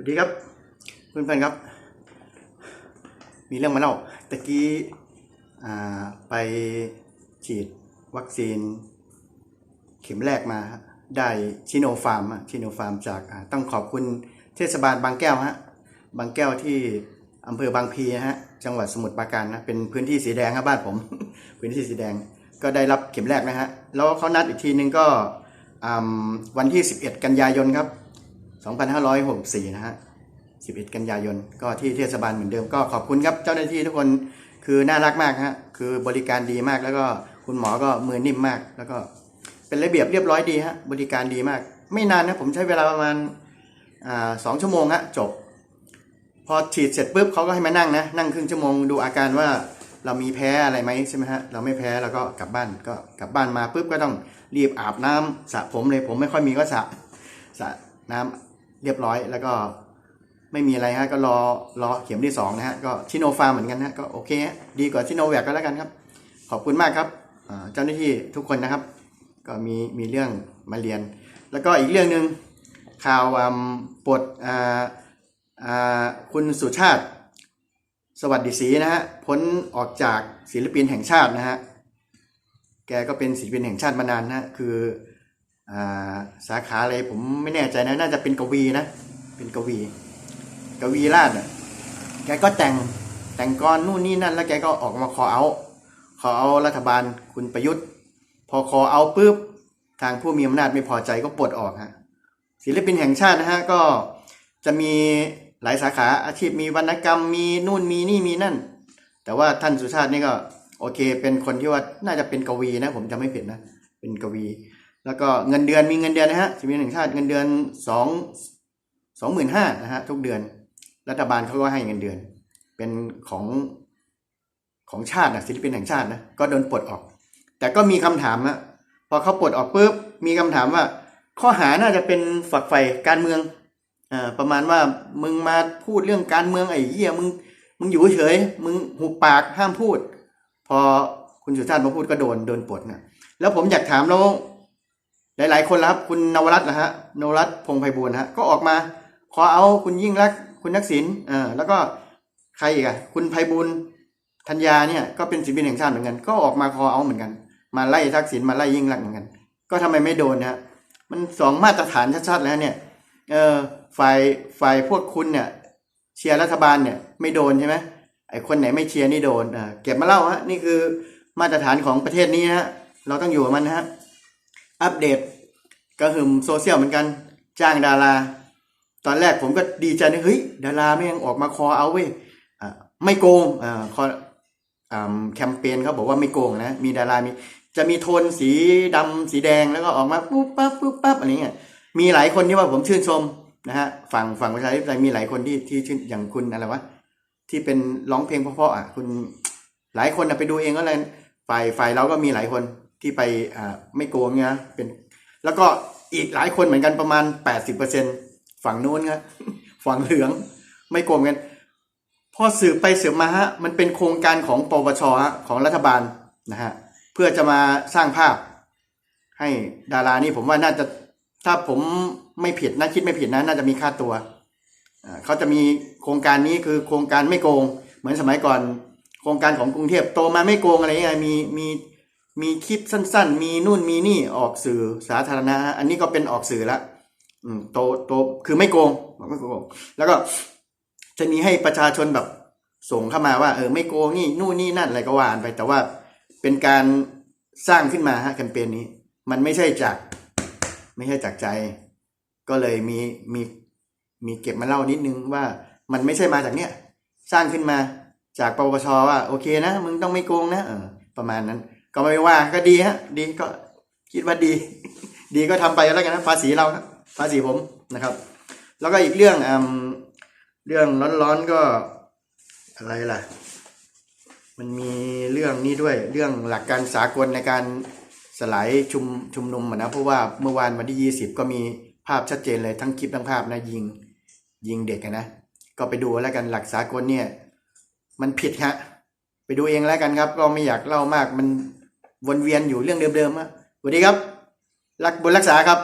วัสดีครับเพื่อนๆครับ มีเรื่องมาเล่าตะกี้ไปฉีดวัคซีน เข็มแรกมา ได้ชิโนฟาร์มชิโนฟาร์มจากต้องขอบคุณเทศบาลบางแก้วฮะบางแก้วที่อำเภอบางพีนะฮะจังหวัดสมุทรปราการนะเป็นพื้นที่สีแดงครับบ้านผม พื้นที่สีแดงก็ได้รับเข็มแรกนะฮะแล้วเขานัดอีกทีนึงก็วันที่ 11 กันยายนครับ 2564 นะฮะ 11 กันยายน ก็ที่เทศบาลเหมือนเดิมก็ขอบคุณครับเจ้าหน้าที่ทุกคนคือน่ารักมากฮะ คือบริการดีมากแล้วก็คุณหมอก็มือนิ่มมาก แล้วก็เป็นระเบียบเรียบร้อยดีฮะ บริการดีมาก ไม่นานนะผมใช้เวลาประมาณสองชั่วโมงฮะจบ พอฉีดเสร็จปุ๊บเขาก็ให้มานั่งนะ นั่งครึ่งชั่วโมงดูอาการว่าเรามีแพ้อะไรไหมใช่ไหมฮะ เราไม่แพ้เราก็กลับบ้านก็กลับบ้านมาปุ๊บก็ต้องรีบอาบน้ำสระผมเลยผมไม่ค่อยมีก็สระสระน้ำ เรียบร้อย แล้วก็ไม่มีอะไรฮะก็รอรอเข็มที่สองนะฮะก็ชิโนฟาร์มเหมือนกันฮะก็โอเคฮะดีกว่าชิโนแวคก็แล้วกันครับ ขอบคุณมากครับเจ้าหน้าที่ทุกคนนะครับ ก็มีมีเรื่องมาเรียน แล้วก็อีกเรื่องหนึ่งข่าวปลดคุณสุชาติ สวัสดิศรีนะฮะพ้นออกจากศิลปินแห่งชาตินะฮะแกก็เป็นศิลปินแห่งชาติมานานนะฮะคือ สาขาอะไรผมไม่แน่ใจนะน่าจะเป็นกวีนะ เป็นกวี กวีราชอะแกก็แต่งแต่งกรนู่นนี่นั่น แล้วแกก็ออกมาขอเอาขอเอารัฐบาลคุณประยุทธ์ พอขอเอาปุ๊บทางผู้มีอำนาจไม่พอใจก็ปลดออกฮะศิลปินแห่งชาตินะฮะก็จะมีหลายสาขาอาชีพมีวรรณกรรมมีนู่นมีนี่มีนั่น แต่ว่าท่านสุชาตินี่ก็ โอเค เป็นคนที่ว่าน่าจะเป็นกวีนะ ผมจำไม่ผิดนะ เป็นกวี แล้วก็เงินเดือนมีเงินเดือนนะฮะศิลปินแห่งชาติเงินเดือนสองสองหมื่นห้านะฮะทุกเดือนรัฐบาลเขาก็ให้เงินเดือน เป็นของของชาตินะศิลปินแห่งชาตินะก็โดนปลดออก แต่ก็มีคำถามอะพอเขาปลดออกปุ๊บมีคำถามว่า ข้อหาน่าจะเป็นฝักใฝ่การเมืองอ่าประมาณว่ามึงมาพูดเรื่องการเมืองไอ้เหี้ยมึงมึงอยู่เฉย มึงหุบปากห้ามพูด พอคุณสุชาติมาพูดก็โดนโดนปลดนะแล้วผมอยากถามแล้ว หลาย ๆ คนแล้วครับคุณนวรัตน์นะฮะนวรัตน์พงไพบูลฮะก็ออกมาขอเอาคุณยิ่งรักคุณทักษิณเออแล้วก็ใครอีกอะคุณไพบูลธัญญาเนี่ยก็เป็นศิลปินแห่งชาติเหมือนกัน ก็ออกมาขอเอาเหมือนกัน มาไล่ทักษิณมาไล่ยิ่งรักเหมือนกัน ก็ทำไมไม่โดนนะฮะมันสองมาตรฐานชัดๆแล้วเนี่ยเออฝ่ายฝ่ายพวกคุณเนี่ยเชียร์รัฐบาลเนี่ยไม่โดนใช่ไหมไอคนไหนไม่เชียร์นี่โดนอ่าเก็บมาเล่าฮะนี่คือมาตรฐานของประเทศนี้ฮะเราต้องอยู่กับมันนะฮะ อัปเดตกระหึ่มโซเชียลเหมือนกัน จ้างดารา ตอนแรกผมก็ดีใจนะเฮ้ย ดาราไม่ยังออกมาคอเอาเว้ยไม่โกงอ่าคออแคมเปญเขาบอกว่าไม่โกงนะ มีดารามีจะมีโทนสีดำสีแดงแล้วก็ออกมาปุ๊บปั๊บปุ๊บปั๊บอะไรเงี้ยมีหลายคนที่ว่าผมชื่นชมนะฮะฝั่งฝั่งประชาธิปไตยมีหลายคนที่ที่ชื่นอย่างคุณอะไรวะที่เป็นร้องเพลงเพราะๆอะคุณหลายคนนะไปดูเองก็เลยฝ่ายฝ่ายเราก็มีหลายคน ที่ไปอ่าไม่โกงเนี่ยเป็น แล้วก็อีกหลายคนเหมือนกันประมาณแปดสิบเปอร์เซ็นฝั่งนู้นครับฝั่งเหลืองไม่โกงกัน พอสืบไปสืบมาฮะมันเป็นโครงการของปปชฮะของรัฐบาลนะฮะเพื่อจะมาสร้างภาพ ให้ดารานี่ผมว่าน่าจะถ้าผมไม่ผิดนะคิดไม่ผิดนะน่าจะมีค่าตัวเขาจะมีโครงการนี้คือโครงการไม่โกง เหมือนสมัยก่อน โครงการของกรุงเทพโตมาไม่โกงอะไรเงี้ยมีมี มีคลิปสั้น ๆ มีนู่นมีนี่ออกสื่อสาธารณะฮะอันนี้ก็เป็นออกสื่อละอืมโตโตคือไม่โกงไม่โกง แล้วก็จะมีให้ประชาชนแบบส่งเข้ามาว่าเออไม่โกงนี่นู่นนี่นั่นอะไรก็ว่านไป แต่ว่าเป็นการสร้างขึ้นมาฮะแคมเปญนี้ มันไม่ใช่จาก ไม่ใช่จากใจ ก็เลยมีมีมีเก็บมาเล่านิดนึงว่ามันไม่ใช่มาจากเนี้ยสร้างขึ้นมาจากปปชว่า โอเคนะมึงต้องไม่โกงนะเออประมาณนั้น ก็ไม่ว่าก็ดีฮะ ดีก็คิดว่าดี ดีก็ทำไปแล้วกันนะภาษีเราครับภาษีผมนะครับ แล้วก็อีกเรื่องอเรื่องร้อนๆก็อะไรล่ะ มันมีเรื่องนี้ด้วยเรื่องหลักการสากลในการสลายชุมชุมนุมนะเพราะว่าเมื่อวานวันที่ยี่สิบก็มีภาพชัดเจนเลยทั้งคลิปทั้งภาพนะยิงยิงเด็กนะก็ไปดูแล้วกันหลักสากลเนี่ย มันผิดฮะไปดูเองแล้วกันครับก็ไม่อยากเล่ามากมัน วนเวียนอยู่เรื่องเดิมๆอะสวัสดีครับ รักบุญรักษาครับ